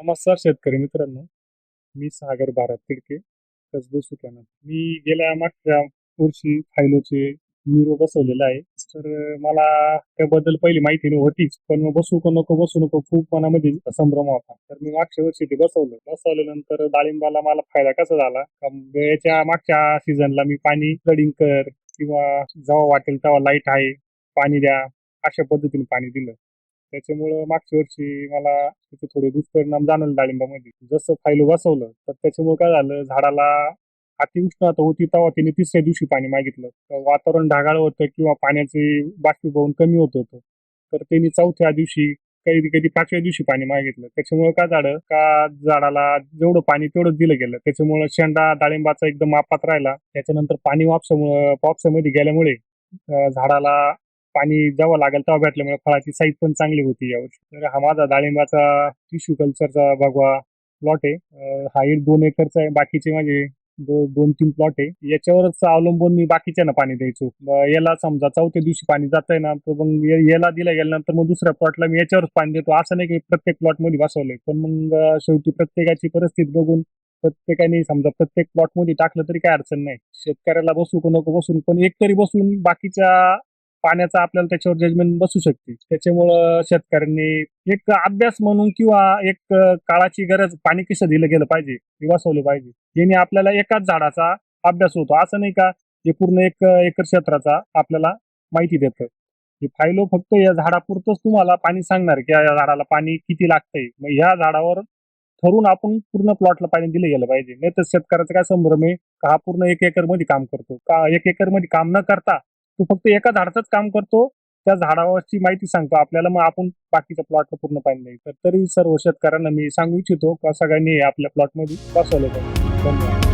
नमस्कार शेतकरी मित्रांनो. मी सागर भारत तिडके कसबे सुक्यानं. मी गेल्या मागच्या वर्षी फायलोचे न्यूरो बसवलेला आहे. तर मला त्याबद्दल पहिली माहिती नव्हतीच पण मग बसू का नको बसू नको खूप मनामध्ये संभ्रम होता. तर मी मागच्या वर्षी ते बसवलं. बसवल्यानंतर डाळिंबाला मला फायदा कसा झाला? याच्या मागच्या सीझनला मी पाणी कडिंग कर किंवा जेव्हा वाटेल तेव्हा लाइट आहे पाणी द्या अशा पद्धतीने पाणी दिलं. त्याच्यामुळं मागच्या वर्षी मला त्याचे थोडे दुष्परिणाम जाणवले डाळिंबामध्ये. जसं फाईल बसवलं तर त्याच्यामुळे काय झालं झाडाला अतिउष्णता होती तेव्हा त्याने तिसऱ्या दिवशी पाणी मागितलं. तर वातावरण ढगाळ होतं किंवा पाण्याचे बाष्पीभवन कमी होत होतं तर त्यांनी चौथ्या दिवशी कधी कधी पाचव्या दिवशी पाणी मागितलं. त्याच्यामुळे काय झालं का झाडाला जेवढं पाणी तेवढंच दिलं गेलं. त्याच्यामुळे शेंडा डाळिंबाचा एकदम मापात राहिला. त्याच्यानंतर पाणी वापसामुळे वापसामध्ये गेल्यामुळे झाडाला पाणी जेव्हा लागेल तेव्हा भेटल्यामुळे फळाची साईज पण चांगली होती यावर्षी. तर हा माझा डाळिंबाचा टिश्यू कल्चरचा भगवा प्लॉट आहे. हा एक दोन एकरचा आहे. बाकीचे माझे दो, दोन तीन प्लॉट आहे. याच्यावरच अवलंबून मी बाकीच्यांना पाणी द्यायचो. याला समजा चौथ्या दिवशी पाणी जात आहे ना तर मग याला दिला गेल्यानंतर मग दुसऱ्या प्लॉटला मी याच्यावरच पाणी देतो. असं नाही की प्रत्येक प्लॉटमध्ये बसवलंय. पण मग शेवटी प्रत्येकाची परिस्थिती बघून प्रत्येकाने समजा प्रत्येक प्लॉटमध्ये टाकलं तरी काय अडचण नाही. शेतकऱ्याला बसू नको बसून पण एक तरी बसून बाकीच्या पाण्याचा आपल्याला त्याच्यावर जजमेंट बसू शकते. त्याच्यामुळं शेतकऱ्यांनी एक अभ्यास म्हणून किंवा एक काळाची गरज पाणी कसं दिलं गेलं पाहिजे हे पाहिजे. याने आपल्याला एकाच झाडाचा अभ्यास होतो. असं नाही का हे पूर्ण एक एकर क्षेत्राचा आपल्याला माहिती देतं. हे फायलो फक्त या झाडापुरतंच तुम्हाला पाणी सांगणार की या झाडाला पाणी किती लागतंय. मग ह्या झाडावर ठरून आपण पूर्ण प्लॉटला पाणी दिलं गेलं पाहिजे. नाही तर शेतकऱ्याचा काय संभ्रम आहे का हा पूर्ण एक एकरमध्ये काम करतो. का एक एकरमध्ये काम न करता तो फक्त एका झाडाचंच काम करतो त्या झाडावरची माहिती सांगतो. आपल्याला मग आपण बाकीच्या प्लॉटला पूर्ण पाहिजे नाही. तर तरी सर्व शेतकऱ्यांना मी सांगू इच्छितो का सगळ्यांनी आपल्या प्लॉटमध्ये बसवलं पाहिजे. धन्यवाद.